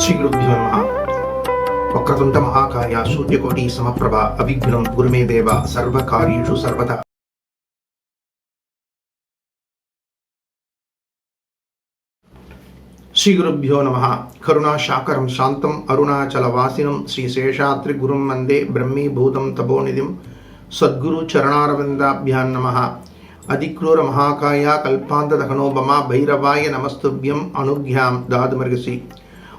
శ్రీగురుభ్యో నమ. ఒక్కతుంట మహాకాయ సూర్యకోటి సమప్రభ అవిఘ్నం గురుమే దేవ సర్వకార్యేషు సర్వదా. శ్రీ గురుభ్యో నమ. కరుణాశాకరం శాంతం అరుణాచల వాసినం శ్రీ శేషాద్రి గురుం వందే బ్రహ్మీభూతం తపోనిధిం సద్గురు చరణారవిందాభ్యాం నమ. అధిక్రూర మహాకాయ కల్పాంతదహనోపమ భైరవాయ నమస్తుభ్యం అనుజ్ఞాం దాదుమర్గసి.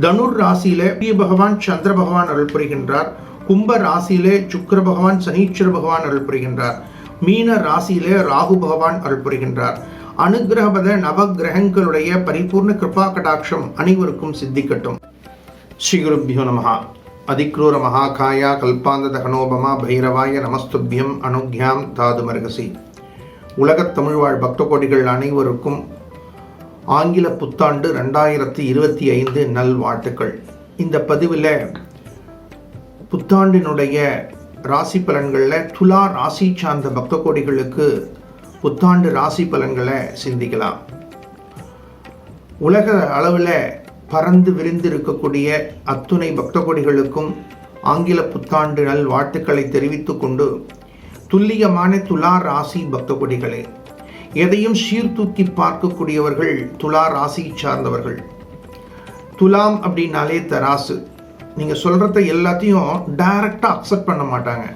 தனுர் ராசியிலே சூரிய பகவான் சந்திர பகவான் அருள் புரிகின்றார். கும்ப ராசியிலே சுக்கர பகவான் சனீஸ்வர பகவான் அருள் புரிகின்றார். மீன ராசியிலே ராகு பகவான் அருள் புரிகின்றார். அனுகிரகபத நவ கிரகங்களுடைய பரிபூர்ண கிருபா கடாட்சம் அனைவருக்கும் சித்திக்கட்டும். ஸ்ரீ குருப்பியோ நமஹா. அதிக்ரூர மகாகாயா கல்பாந்ததகனோபமா பைரவாய நமஸ்துபியம் அனுக்யாம் தாது மருகசி உலகத் தமிழ்வாழ் பக்த கோடிகள் அனைவருக்கும் ஆங்கில புத்தாண்டு ரெண்டாயிரத்தி இருபத்தி ஐந்து நல்வாழ்த்துக்கள். இந்த பதிவில் புத்தாண்டினுடைய ராசி பலன்களில் துலா ராசி சார்ந்த பக்த கோடிகளுக்கு புத்தாண்டு ராசி பலன்களை சிந்திக்கலாம். உலக அளவில் பறந்து விரிந்து இருக்கக்கூடிய அத்துணை பக்த கோடிகளுக்கும் ஆங்கில புத்தாண்டு நல் வாழ்த்துக்களை தெரிவித்துக்கொண்டு துல்லியமான துலா ராசி பக்த கொடிகளை எதையும் சீர்தூக்கி பார்க்கக்கூடியவர்கள் துலா ராசியை சார்ந்தவர்கள். துலாம் அப்படின்னாலே தராசு. நீங்கள் சொல்கிறத எல்லாத்தையும் டைரக்டாக அக்செப்ட் பண்ண மாட்டாங்க.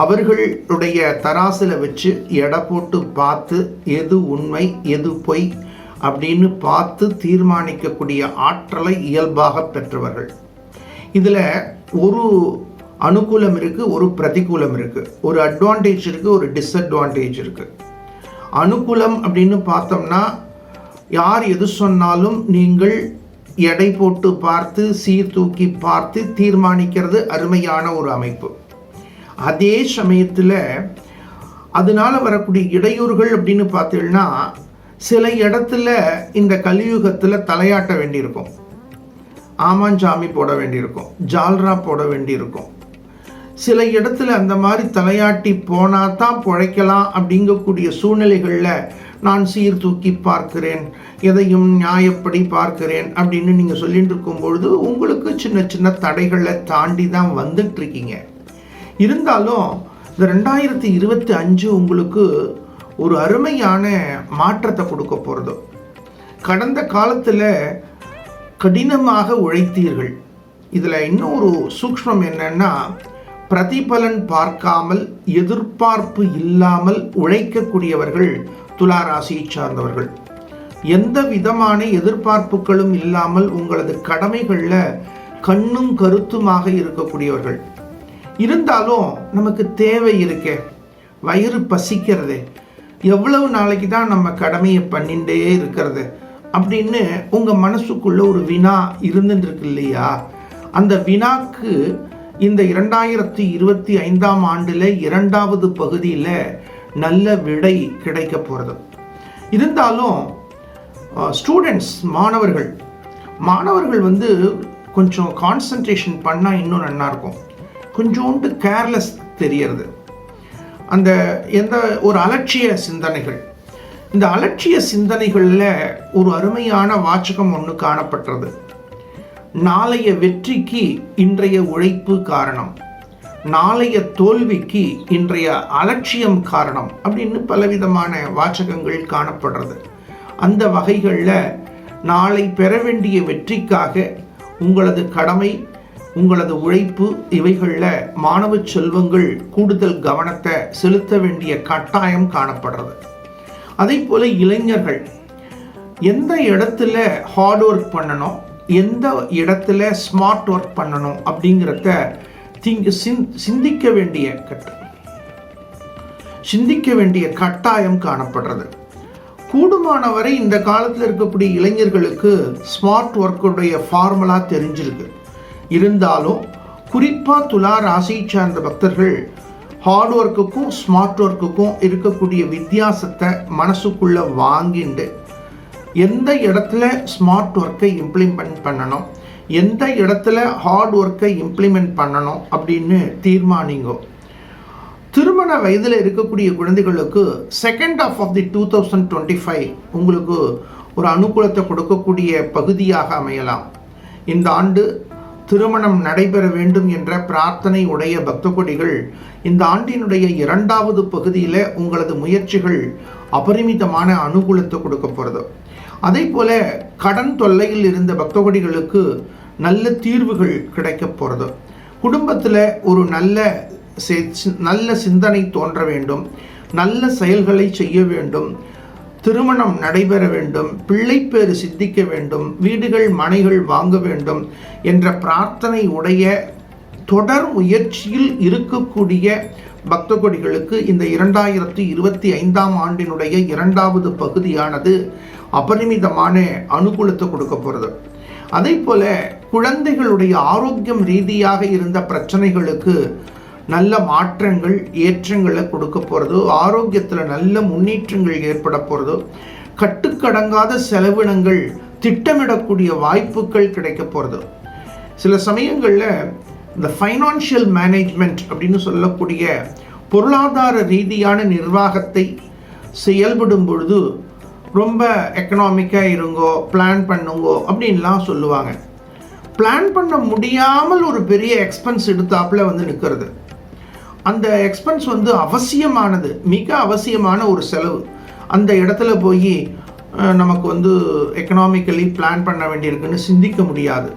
அவர்களுடைய தராசில் வச்சு எடை போட்டு பார்த்து எது உண்மை எது பொய் அப்படின்னு பார்த்து தீர்மானிக்கக்கூடிய ஆற்றலை இயல்பாக பெற்றவர்கள். இதில் ஒரு அனுகூலம் இருக்குது ஒரு பிரதிகூலம் இருக்குது ஒரு அட்வான்டேஜ் இருக்குது ஒரு டிஸ்அட்வான்டேஜ் இருக்குது அனுகூலம் அப்படின்னு பார்த்தோம்னா யார் எது சொன்னாலும் நீங்கள் எடை போட்டு பார்த்து சீர்தூக்கி பார்த்து தீர்மானிக்கிறது அருமையான ஒரு அமைப்பு. அதே சமயத்தில் அதனால் வரக்கூடிய இடையூறுகள் அப்படின்னு பார்த்தீங்கன்னா சில இடத்துல இந்த கலியுகத்தில் தலையாட்ட வேண்டியிருக்கும். ஆமாஞ்சாமி போட வேண்டியிருக்கும். ஜால்ரா போட வேண்டியிருக்கும். சில இடத்துல அந்த மாதிரி தலையாட்டி போனால் தான் பிழைக்கலாம் அப்படிங்கக்கூடிய சூழ்நிலைகளில் நான் சீர்தூக்கி பார்க்கிறேன் எதையும் நியாயப்படி பார்க்கிறேன் அப்படின்னு நீங்கள் சொல்லிட்டு இருக்கும்பொழுது உங்களுக்கு சின்ன சின்ன தடைகளை தாண்டி தான் வந்துட்டுருக்கீங்க இருந்தாலும் இந்த ரெண்டாயிரத்தி இருபத்தி அஞ்சு உங்களுக்கு ஒரு அருமையான மாற்றத்தை கொடுக்க போகிறது கடந்த காலத்தில் கடினமாக உழைத்தீர்கள். இதில் இன்னும் ஒரு சூக்ஷ்மம் என்னன்னா பிரதிபலன் பார்க்காமல் எதிர்பார்ப்பு இல்லாமல் உழைக்கக்கூடியவர்கள் துலா ராசியை சார்ந்தவர்கள். எந்த விதமான எதிர்பார்ப்புகளும் இல்லாமல் உங்களது கடமைகளில் கண்ணும் கருத்துமாக இருக்கக்கூடியவர்கள். இருந்தாலும் நமக்கு தேவை இருக்கே வயிறு பசிக்கிறதே எவ்வளவு நாளைக்கு தான் நம்ம கடமையை பண்ணிகிட்டே இருக்கிறது அப்படின்னு உங்கள் மனசுக்குள்ளே ஒரு வினா இருந்துட்டு இருக்கு இல்லையா? அந்த வினாக்கு இந்த இரண்டாயிரத்தி இருபத்தி ஐந்தாம் ஆண்டில் இரண்டாவது பகுதியில் நல்ல விடை கிடைக்க போகிறது இருந்தாலும் ஸ்டூடெண்ட்ஸ் மாணவர்கள் மாணவர்கள் வந்து கொஞ்சம் கான்சன்ட்ரேஷன் பண்ணால் இன்னும் நல்லாயிருக்கும் கொஞ்சோண்டு கேர்லெஸ் தெரியறது. அந்த எந்த ஒரு அலட்சிய சிந்தனைகள். இந்த அலட்சிய சிந்தனைகளில் ஒரு அருமையான வாச்சகம் ஒன்று காணப்பட்டது நாளைய வெற்றிக்கு இன்றைய உழைப்பு காரணம். நாளைய தோல்விக்கு இன்றைய அலட்சியம் காரணம் அப்படின்னு பலவிதமான வாசகங்கள் காணப்படுறது. அந்த வகைகளில் நாளை பெற வேண்டிய வெற்றிக்காக உங்களது கடமை உங்களது உழைப்பு இவைகளில் மாணவ செல்வங்கள் கூடுதல் கவனத்தை செலுத்த வேண்டிய கட்டாயம் காணப்படுறது. அதே போல் இளைஞர்கள் எந்த இடத்துல ஹார்ட் ஒர்க் பண்ணணும் எந்த இடத்துல ஸ்மார்ட் ஒர்க் பண்ணணும் அப்படிங்கிறத திங்க் சிந்திக்க வேண்டிய கட்ட சிந்திக்க வேண்டிய கட்டாயம் காணப்படுறது. கூடுமானவரை இந்த காலத்தில் இருக்கக்கூடிய இளைஞர்களுக்கு ஸ்மார்ட் ஒர்க்குடைய ஃபார்முலா தெரிஞ்சிருக்கு. இருந்தாலும் குறிப்பாக துலா ராசியை சார்ந்த பக்தர்கள் ஹார்ட் ஒர்க்குக்கும் ஸ்மார்ட் ஒர்க்குக்கும் இருக்கக்கூடிய வித்தியாசத்தை மனசுக்குள்ளே வாங்கிண்டு எந்த இடத்துல ஸ்மார்ட் ஒர்க்கை இம்ப்ளிமெண்ட் பண்ணணும்? எந்த இடத்துல ஹார்ட் ஒர்க்கை இம்ப்ளிமெண்ட் பண்ணணும்? அப்படின்னு தீர்மானிங்கோ. திருமண வயதில் இருக்கக்கூடிய குழந்தைகளுக்கு second half of the two thousand twenty five உங்களுக்கு ஒரு அனுகூலத்தை கொடுக்கக்கூடிய பகுதியாக அமையலாம். இந்த ஆண்டு திருமணம் நடைபெற வேண்டும் என்ற பிரார்த்தனை உடைய பக்த கொடிகள் இந்த ஆண்டினுடைய இரண்டாவது பகுதியில் உங்களது முயற்சிகள் அபரிமிதமான அனுகூலத்தை கொடுக்க போகிறது அதே போல கடன் தொல்லையில் இருந்த பக்தகொடிகளுக்கு நல்ல தீர்வுகள் கிடைக்க போகிறது குடும்பத்தில் ஒரு நல்ல நல்ல சிந்தனை தோன்ற வேண்டும். நல்ல செயல்களை செய்ய வேண்டும். திருமணம் நடைபெற வேண்டும். பிள்ளைப்பேறு சித்திக்க வேண்டும். வீடுகள் மனைகள் வாங்க வேண்டும் என்ற பிரார்த்தனை உடைய தொடர் முயற்சியில் இருக்கக்கூடிய பக்த கொடிகளுக்கு இந்த இரண்டாயிரத்தி இருபத்தி ஐந்தாம் ஆண்டினுடைய இரண்டாவது பகுதியானது அபரிமிதமான அனுகூலத்தை கொடுக்க போகிறது அதே போல் குழந்தைகளுடைய ஆரோக்கியம் ரீதியாக இருந்த பிரச்சனைகளுக்கு நல்ல மாற்றங்கள் ஏற்றங்களை கொடுக்க போகிறது ஆரோக்கியத்தில் நல்ல முன்னேற்றங்கள் ஏற்பட போகிறது கட்டுக்கடங்காத செலவினங்கள் திட்டமிடக்கூடிய வாய்ப்புகள் கிடைக்க போகிறது சில சமயங்களில் இந்த ஃபைனான்ஷியல் மேனேஜ்மெண்ட் அப்படின்னு சொல்லக்கூடிய பொருளாதார ரீதியான நிர்வாகத்தை செயல்படும் பொழுது ரொம்ப எக்கனாமிக்காக இருங்கோ பிளான் பண்ணுங்கோ அப்படின்லாம் சொல்லுவாங்க. பிளான் பண்ண முடியாமல் ஒரு பெரிய எக்ஸ்பென்ஸ் எடுத்தாப்புல வந்து நிற்கிறது அந்த எக்ஸ்பென்ஸ் வந்து அவசியமானது மிக அவசியமான ஒரு செலவு. அந்த இடத்துல போய் நமக்கு வந்து எக்கனாமிக்கலி பிளான் பண்ண வேண்டியிருக்குன்னு சிந்திக்க முடியாது.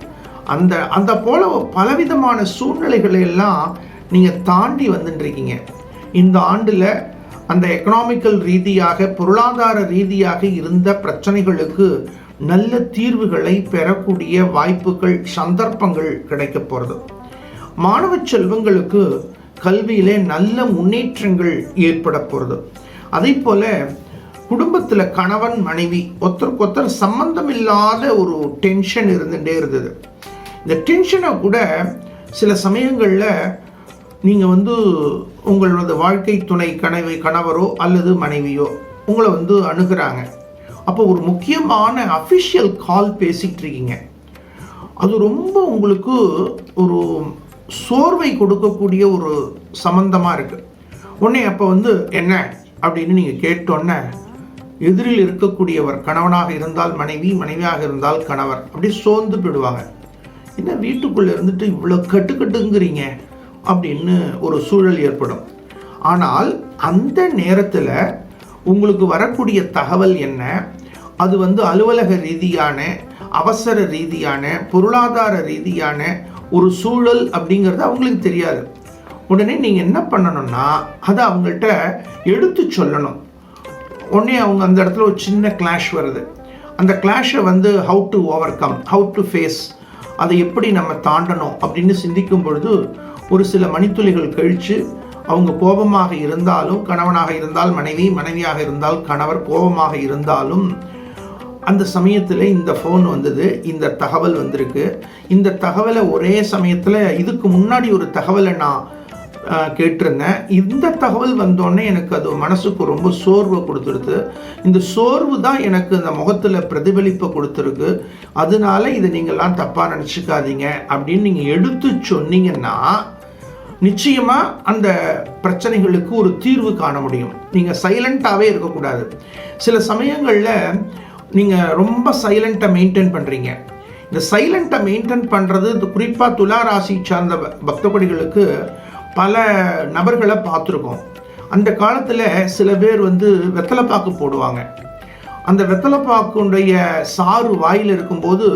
அந்த அந்த போல பலவிதமான சூழ்நிலைகளை எல்லாம் நீங்கள் தாண்டி வந்துட்டுருக்கீங்க இந்த ஆண்டில் அந்த எக்கனாமிக்கல் ரீதியாக பொருளாதார ரீதியாக இருந்த பிரச்சனைகளுக்கு நல்ல தீர்வுகளை பெறக்கூடிய வாய்ப்புகள் சந்தர்ப்பங்கள் கிடைக்க போகிறது மாணவ செல்வங்களுக்கு கல்வியிலே நல்ல முன்னேற்றங்கள் ஏற்பட போகிறது அதே போல் குடும்பத்தில் கணவன் மனைவி ஒருத்தருக்கு ஒருத்தர் சம்பந்தம் இல்லாத ஒரு டென்ஷன் இருந்துகிட்டே இருந்தது. இந்த டென்ஷனை கூட சில சமயங்களில் நீங்கள் வந்து உங்களோட வாழ்க்கை துணை கனவை கணவரோ அல்லது மனைவியோ உங்களை வந்து அணுகிறாங்க. அப்போ ஒரு முக்கியமான அஃபிஷியல் கால் பேசிகிட்டு இருக்கீங்க. அது ரொம்ப உங்களுக்கு ஒரு சோர்வை கொடுக்கக்கூடிய ஒரு சம்மந்தமாக இருக்குது உடனே அப்போ வந்து என்ன அப்படின்னு நீங்கள் கேட்டோன்னே எதிரில் இருக்கக்கூடியவர் கணவனாக இருந்தால் மனைவி மனைவியாக இருந்தால் கணவர் அப்படி சோர்ந்து போயிடுவாங்க. என்ன வீட்டுக்குள்ளே இருந்துட்டு இவ்வளோ கட்டுக்கட்டுங்கிறீங்க? அப்படின்னு ஒரு சூழல் ஏற்படும். ஆனால் அந்த நேரத்தில் உங்களுக்கு வரக்கூடிய தகவல் என்ன? அது வந்து அலுவலக ரீதியான அவசர ரீதியான பொருளாதார ரீதியான ஒரு சூழல் அப்படிங்கிறது அவங்களுக்கு தெரியாது. உடனே நீங்கள் என்ன பண்ணணும்னா அதை அவங்கள்ட்ட எடுத்து சொல்லணும். உடனே அவங்க அந்த இடத்துல ஒரு சின்ன கிளாஷ் வருது. அந்த கிளாஷை வந்து how to overcome how to face அதை எப்படி நம்ம தாண்டணும் அப்படின்னு சிந்திக்கும் பொழுது ஒரு சில மணித்துளிகள் கழித்து அவங்க கோபமாக இருந்தாலும் கணவனாக இருந்தால் மனைவி மனைவியாக இருந்தால் கணவர் கோபமாக இருந்தாலும் அந்த சமயத்தில் இந்த ஃபோன் வந்தது இந்த தகவல் வந்திருக்கு. இந்த தகவலை ஒரே சமயத்தில் இதுக்கு முன்னாடி ஒரு தகவலை நான் கேட்டிருந்தேன். இந்த தகவல் வந்தோடனே எனக்கு அது மனசுக்கு ரொம்ப சோர்வை கொடுத்துருது இந்த சோர்வு தான் எனக்கு இந்த முகத்தில் பிரதிபலிப்பை கொடுத்துருக்கு. அதனால இதை நீங்கள்லாம் தப்பாக நினச்சிக்காதீங்க அப்படின்னு நீங்கள் எடுத்து சொன்னீங்கன்னா நிச்சயமாக அந்த பிரச்சனைகளுக்கு ஒரு தீர்வு காண முடியும். நீங்கள் சைலண்ட்டாகவே இருக்கக்கூடாது. சில சமயங்களில் நீங்கள் ரொம்ப சைலண்ட்டை மெயின்டைன் பண்ணுறீங்க இந்த சைலண்ட்டை மெயின்டைன் பண்ணுறது இந்த குறிப்பாக துலா ராசி சார்ந்த பக்தபடிகளுக்கு பல நபர்களை பார்த்துருக்கோம். அந்த காலத்தில் சில பேர் வந்து வெத்தலைப்பாக்கு போடுவாங்க. அந்த வெத்தலைப்பாக்குடைய சாறு வாயில் இருக்கும்போது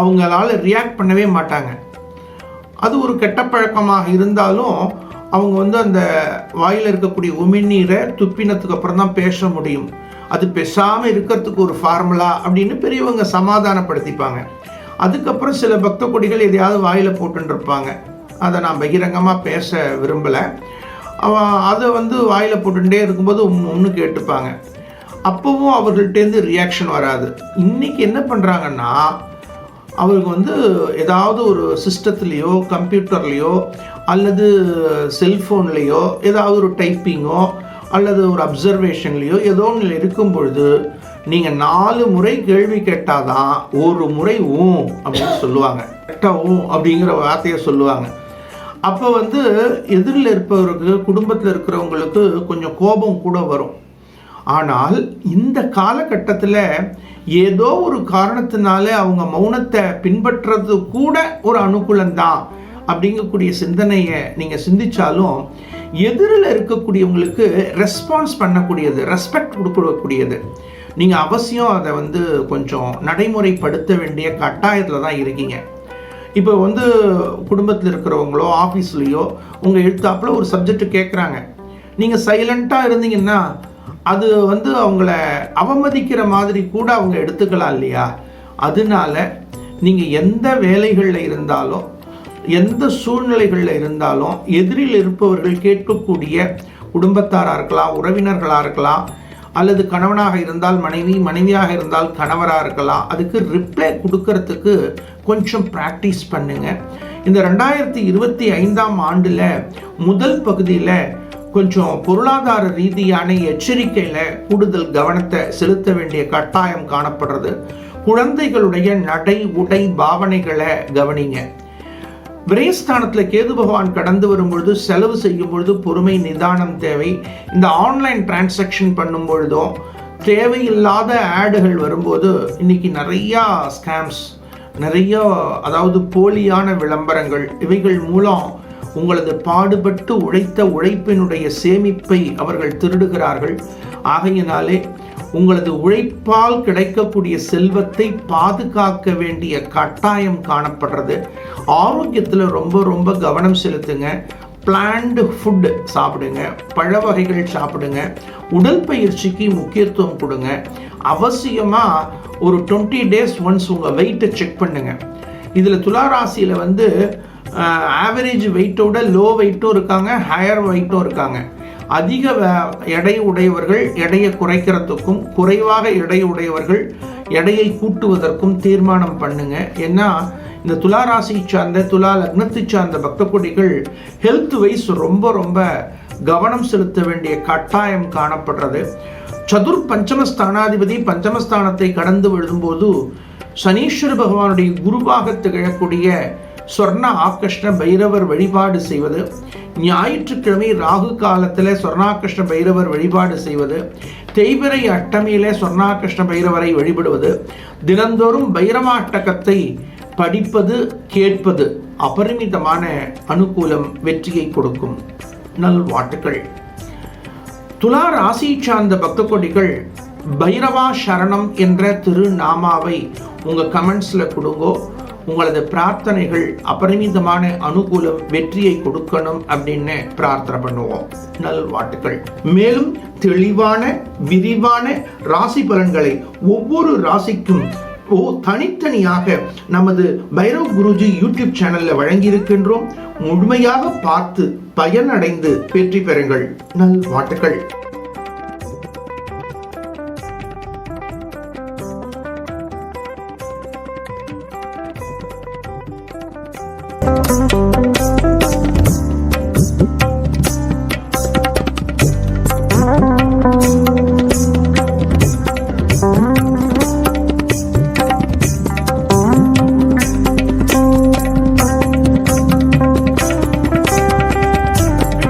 அவங்களால ரியாக்ட் பண்ணவே மாட்டாங்க. அது ஒரு கெட்ட பழக்கமாக இருந்தாலும் அவங்க வந்து அந்த வாயில் இருக்கக்கூடிய உமிழ்நீரை துப்பினத்துக்கு அப்புறம் தான் பேச முடியும். அது பேசாமல் இருக்கிறதுக்கு ஒரு ஃபார்முலா அப்படின்னு பெரியவங்க சமாதானப்படுத்திப்பாங்க. அதுக்கப்புறம் சில பக்த கொடிகள் எதையாவது வாயில் போட்டுருப்பாங்க அதை நான் பகிரங்கமாக பேச விரும்பலை. அவன் அதை வந்து வாயில் போட்டுட்டே இருக்கும்போது ஒன்று கேட்டுப்பாங்க. அப்போவும் அவர்கள்ட்டேருந்து ரியாக்ஷன் வராது. இன்றைக்கி என்ன பண்ணுறாங்கன்னா அவருக்கு வந்து ஏதாவது ஒரு சிஸ்டத்துலேயோ கம்ப்யூட்டர்லேயோ அல்லது செல்ஃபோன்லேயோ ஏதாவது ஒரு டைப்பிங்கோ அல்லது ஒரு அப்சர்வேஷன்லேயோ ஏதோ ஒன்றில் இருக்கும் பொழுது நீங்கள் நாலு முறை கேள்வி கேட்டாதான் ஒரு முறை ஊம் அப்படின்னு சொல்லுவாங்க. கரெக்டாக ஊம் அப்படிங்கிற வார்த்தையை சொல்லுவாங்க. அப்போ வந்து எதிரில் இருப்பவருக்கு குடும்பத்தில் இருக்கிறவங்களுக்கு கொஞ்சம் கோபம் கூட வரும். ஆனால் இந்த காலகட்டத்தில் ஏதோ ஒரு காரணத்தினால அவங்க மௌனத்தை பின்பற்றுறது கூட ஒரு அனுகூலம்தான் அப்படிங்கக்கூடிய சிந்தனையை நீங்கள் சிந்திச்சாலும் எதிரில் இருக்கக்கூடியவங்களுக்கு ரெஸ்பான்ஸ் பண்ணக்கூடியது ரெஸ்பெக்ட் கொடுக்கக்கூடியது. நீங்கள் அவசியம் அதை வந்து கொஞ்சம் நடைமுறைப்படுத்த வேண்டிய கட்டாயத்தில் தான் இருக்கீங்க. இப்போ வந்து குடும்பத்தில் இருக்கிறவங்களோ ஆஃபீஸ்லேயோ உங்கள் எழுத்தாப்பில் ஒரு சப்ஜெக்ட் கேட்குறாங்க நீங்கள் சைலண்ட்டாக இருந்தீங்கன்னா அது வந்து அவங்கள அவமதிக்கிற மாதிரி கூட அவங்க எடுத்துக்கலாம் இல்லையா? அதனால நீங்கள் எந்த வேலைகளில் இருந்தாலும் எந்த சூழ்நிலைகளில் இருந்தாலும் எதிரில் இருப்பவர்கள் கேட்கக்கூடிய குடும்பத்தாராக இருக்கலாம் உறவினர்களாக இருக்கலாம் அல்லது கணவனாக இருந்தால் மனைவி மனைவியாக இருந்தால் கணவராக இருக்கலாம் அதுக்கு ரிப்ளை கொடுக்கறதுக்கு கொஞ்சம் ப்ராக்டிஸ் பண்ணுங்கள் இந்த ரெண்டாயிரத்தி இருபத்தி ஐந்தாம் ஆண்டில் முதல் பகுதியில் கொஞ்சம் பொருளாதார ரீதியான எச்சரிக்கையில் கூடுதல் கவனத்தை செலுத்த வேண்டிய கட்டாயம் காணப்படுறது. குழந்தைகளுடைய நடை உடை பாவனைகளை கவனிங்க. விரயஸ்தானத்தில் கேது பகவான் கடந்து வரும்பொழுது செலவு செய்யும் பொழுது பொறுமை நிதானம் தேவை. இந்த ஆன்லைன் டிரான்சாக்ஷன் பண்ணும் பொழுதும் தேவையில்லாத ஆடுகள் வரும்போது இன்னைக்கு நிறையா ஸ்கேம்ஸ் நிறைய அதாவது போலியான விளம்பரங்கள் இவைகள் மூலம் உங்களது பாடுபட்டு உழைத்த உழைப்பினுடைய சேமிப்பை அவர்கள் திருடுகிறார்கள். ஆகையினாலே உங்களது உழைப்பால் கிடைக்கக்கூடிய செல்வத்தை பாதுகாக்க வேண்டிய கட்டாயம் காணப்படுறது. ஆரோக்கியத்தில் ரொம்ப ரொம்ப கவனம் செலுத்துங்க. பிளான்டு ஃபுட்டு சாப்பிடுங்க. பழ வகைகள் சாப்பிடுங்க. உடற்பயிற்சிக்கு முக்கியத்துவம் கொடுங்க. அவசியமாக ஒரு டுவெண்ட்டி டேஸ் ஒன்ஸ் உங்கள் வெயிட்டை செக் பண்ணுங்கள் இதில் துளாராசியில் வந்து ஆவரேஜ் வெயிட்டோட லோ வெயிட்டும் இருக்காங்க ஹையர் வெயிட்டும் இருக்காங்க. அதிக எடை உடையவர்கள் எடையை குறைக்கிறதுக்கும் குறைவாக எடை உடையவர்கள் எடையை கூட்டுவதற்கும் தீர்மானம் பண்ணுங்க. ஏன்னா இந்த துலா ராசியை சார்ந்த துலா லக்னத்தை சார்ந்த பக்தக்குடிகள் ஹெல்த் வைஸ் ரொம்ப ரொம்ப கவனம் செலுத்த வேண்டிய கட்டாயம் காணப்படுறது. சதுர் பஞ்சமஸ்தானாதிபதி பஞ்சமஸ்தானத்தை கடந்து விழும்போது சனீஸ்வர பகவானுடைய குருவாக திகழக்கூடிய சொர்ண ஆகிருஷ்ண பைரவர் வழிபாடு செய்வது. ஞாயிற்றுக்கிழமை ராகு காலத்தில் சொர்ணாகிருஷ்ண பைரவர் வழிபாடு செய்வது. தேய்பிரை அட்டமையிலே சொர்ணாகிருஷ்ண பைரவரை வழிபடுவது. தினந்தோறும் பைரவாட்டகத்தை படிப்பது கேட்பது அபரிமிதமான அனுகூலம் வெற்றியை கொடுக்கும். நல்வாட்டுகள் துலா ராசி சார்ந்த பக்த கொடிகள் பைரவா சரணம் என்ற திருநாமாவை உங்கள் கமெண்ட்ஸில் கொடுங்கோ. உங்களது பிரார்த்தனைகள் அபரிமிதமான அனுகூலம் வெற்றியை கொடுக்கணும் அப்படின்னு பிரார்த்தனை பண்ணுவோம். நல்வாட்டுகள் மேலும் தெளிவான விரிவான ராசி பலன்களை ஒவ்வொரு ராசிக்கும் ஓ தனித்தனியாக நமது பைரவ் குருஜி யூடியூப் சேனல்ல வழங்கியிருக்கின்றோம். முழுமையாக பார்த்து பயனடைந்து வெற்றி பெறுங்கள். நல்வாட்டுகள்